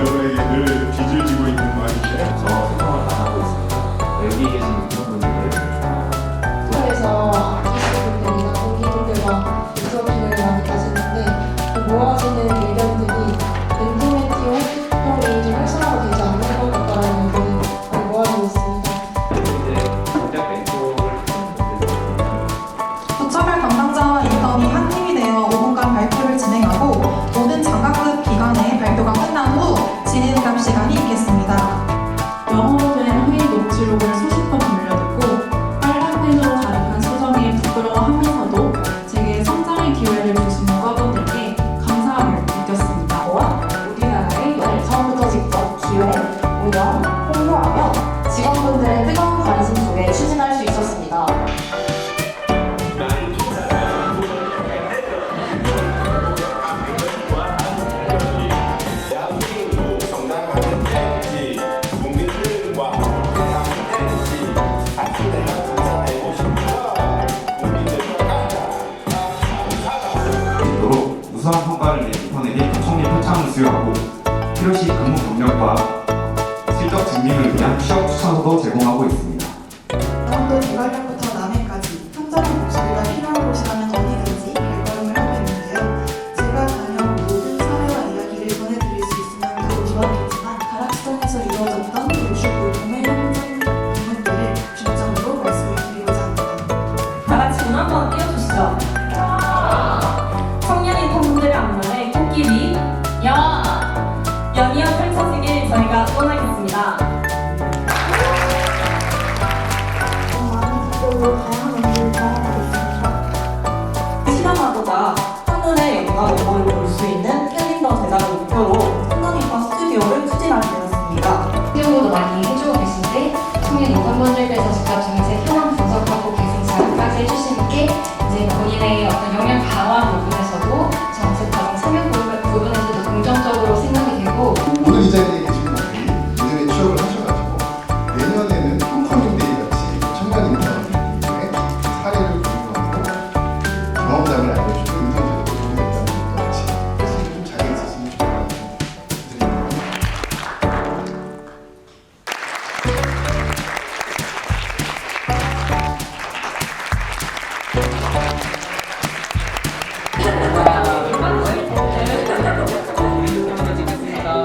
away. 진행감 시간이 있겠습니다. 시 근무 경력과 실적 증명을 위한 취업 추천서도 제공하고 있습니다. 다음은 개발형